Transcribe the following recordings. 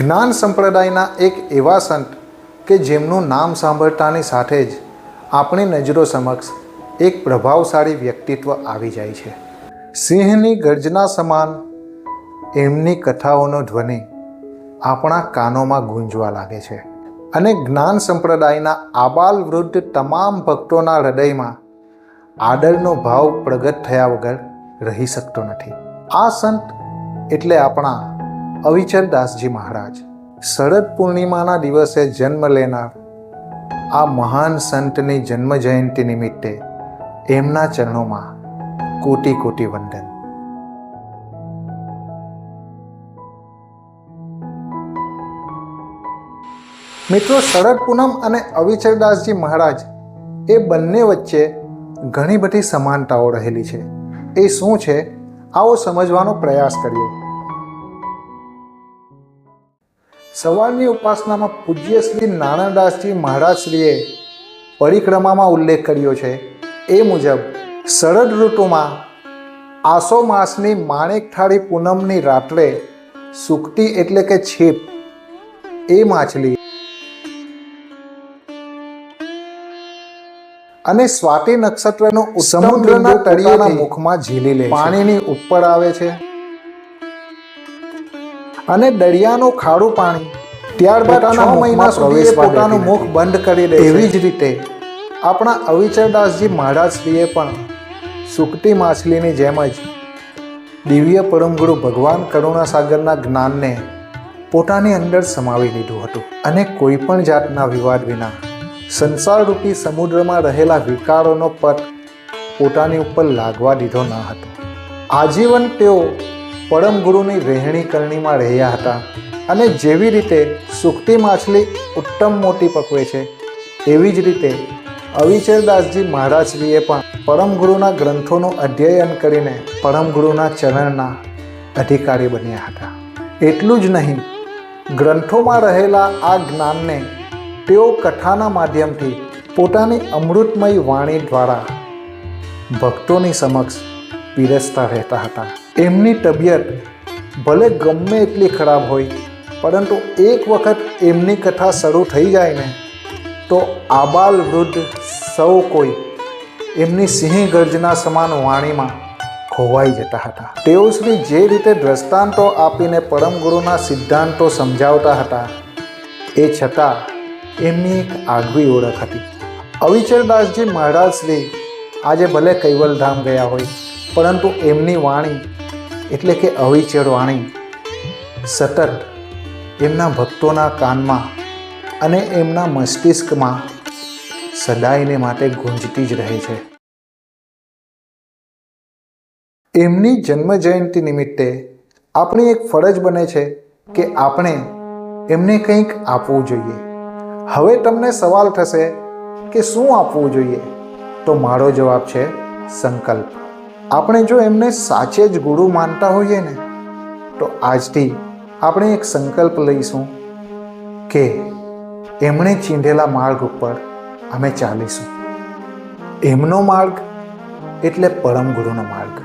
જ્ઞાન સંપ્રદાયના એક એવા સંત કે જેમનું નામ સાંભળતાની સાથે જ આપણી નજરો સમક્ષ એક પ્રભાવશાળી વ્યક્તિત્વ આવી જાય છે. સિંહની ગર્જના સમાન એમની કથાઓનો ધ્વનિ આપણા કાનોમાં ગુંજવા લાગે છે અને જ્ઞાન સંપ્રદાયના આબાલ વૃદ્ધ તમામ ભક્તોના હૃદયમાં આદરનો ભાવ પ્રગટ થયા વગર રહી શકતો નથી. આ સંત એટલે આપણા અવિચલદાસજી મહારાજ, શરદ પૂર્ણિમાના દિવસે જન્મ લેનાર આ મહાન સંતની જન્મ જયંતિ નિમિત્તે એમના ચરણોમાં કોટી કોટી વંદન. મિત્રો, શરદ પૂનમ અને અવિચલદાસજી મહારાજ એ બંને વચ્ચે ઘણી બધી સમાનતાઓ રહેલી છે. એ શું છે? આવો સમજવાનો પ્રયાસ કરીએ. સવારની ઉપાસનામાં પૂજ્ય શ્રી નારાયણદાસજી મહારાજશ્રીએ પરિક્રમામાં ઉલ્લેખ કર્યો છે. એ મુજબ શરદ ઋતુમાં આસો માસની માણેકથાળી પૂનમની રાત્રે સુકટી એટલે કે છીપ એ માછલી અને સ્વાતિ નક્ષત્રનો સમુદ્રના તળિયાના મુખમાં ઝીલી લે પાણીની ઉપર આવે છે. અને દરિયાનું ખારું પાણી. ત્યારબાદ છ મહિના સુધી પોતાનું મુખ બંધ કરી દે એવી જ રીતે આપણા અવિચરદાસજી મહારાજશ્રીએ પણ સુકટી માછલીની જેમ જ દિવ્ય પરમગુરુ ભગવાન કરુણાસાગરના જ્ઞાનને પોતાની અંદર સમાવી લીધું હતું. અને કોઈ પણ જાતના વિવાદ વિના સંસારરૂપી સમુદ્રમાં રહેલા વિકારોનો પટ પોતાની ઉપર લાગવા દીધો ન હતો. આજીવન તેઓ પરમ ગુરુની રહેણી કરણીમાં રહ્યા હતા અને જેવી રીતે સુખતી માછલી ઉત્તમ મોટી પકવે છે એવી જ રીતે અવિચરદાસજી મહારાજજીએ પણ પરમ ગુરુના ગ્રંથોનું અધ્યયન કરીને પરમ ગુરુના ચરણના અધિકારી બન્યા હતા. એટલું જ નહીં, ગ્રંથોમાં રહેલા આ જ્ઞાનને તેઓ કથાના માધ્યમથી પોતાની અમૃતમય વાણી દ્વારા ભક્તોની સમક્ષ પીરસતા રહેતા હતા. એમની તબિયત ભલે ગમે એટલી ખરાબ હોય, પરંતુ એક વખત એમની કથા શરૂ થઈ જાય ને, તો આબાલ વૃદ્ધ સૌ કોઈ એમની સિંહ ગર્જના સમાન વાણીમાં ખોવાઈ જતા હતા. તેઓ શ્રી જે રીતે દ્રષ્ટાંતો આપીને પરમ ગુરુના સિદ્ધાંતો સમજાવતા હતા, એ છતાં એમની એક આગવી ઓળખ હતી. અવિચરદાસજી મહારાજ શ્રી આજે ભલે કૈવલધામ ગયા હોય, પરંતુ એમની વાણી એટલે કે અવિચળ વાણી સતત એમના ભક્તોના કાનમાં અને એમના મસ્તિષ્કમાં સદાયને માટે ગુંજતી જ રહે છે. એમની જન્મ જયંતિ નિમિત્તે આપણી એક ફરજ બને છે કે આપણે એમને કંઈક આપવું જોઈએ. હવે તમને સવાલ થશે કે શું આપવું જોઈએ? તો મારો જવાબ છે સંકલ્પ. આપણે જો એમને સાચે જ ગુરુ માનતા હોઈએ ને, તો આજથી આપણે એક સંકલ્પ લઈશું કે એમણે ચીંધેલા માર્ગ ઉપર અમે ચાલીશું. એમનો માર્ગ એટલે પરમ ગુરુનો માર્ગ.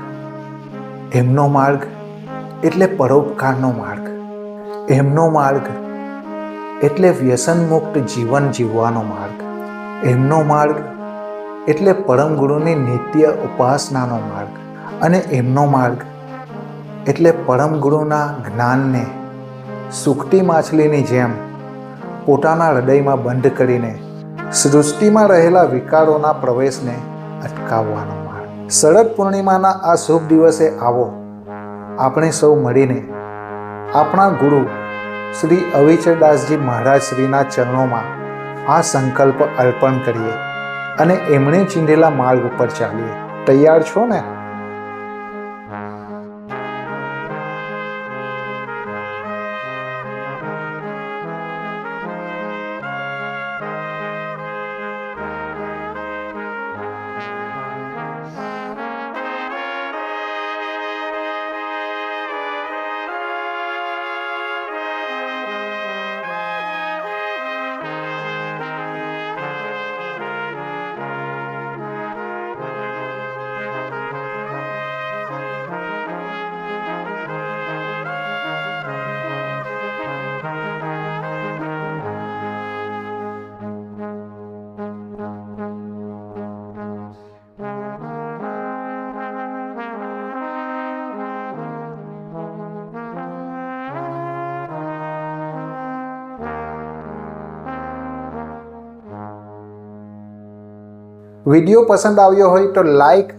એમનો માર્ગ એટલે પરોપકારનો માર્ગ. એમનો માર્ગ એટલે વ્યસન મુક્ત જીવન જીવવાનો માર્ગ. એમનો માર્ગ એટલે પરમ ગુરુની નિત્ય ઉપાસનાનો માર્ગ અને એમનો માર્ગ. એટલે પરમ ગુરુના જ્ઞાનને સુકટી માછલીની જેમ પોતાના હૃદયમાં બંધ કરીને સૃષ્ટિમાં રહેલા વિકારોના પ્રવેશને અટકાવવાનો માર્ગ. શરદ પૂર્ણિમાના આ શુભ દિવસે આવો. આપણે સૌ મળીને આપણા ગુરુ શ્રી અવિચરદાસજી મહારાજ શ્રીના ચરણોમાં આ સંકલ્પ અર્પણ કરીએ. અને એમણે ચીંધેલા માર્ગ ઉપર ચાલીએ. તૈયાર છો ને? વીડિયો પસંદ આવ્યો હોય તો લાઈક,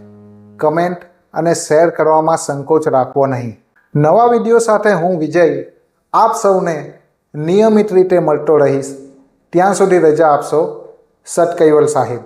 કમેન્ટ અને શેર કરવામાં સંકોચ રાખવો નહીં. નવા વીડિયો સાથે હું વિજય, આપ સૌને નિયમિત રીતે મળતો રહીશ. ત્યાં સુધી રજા આપશો, સત સાહેબ.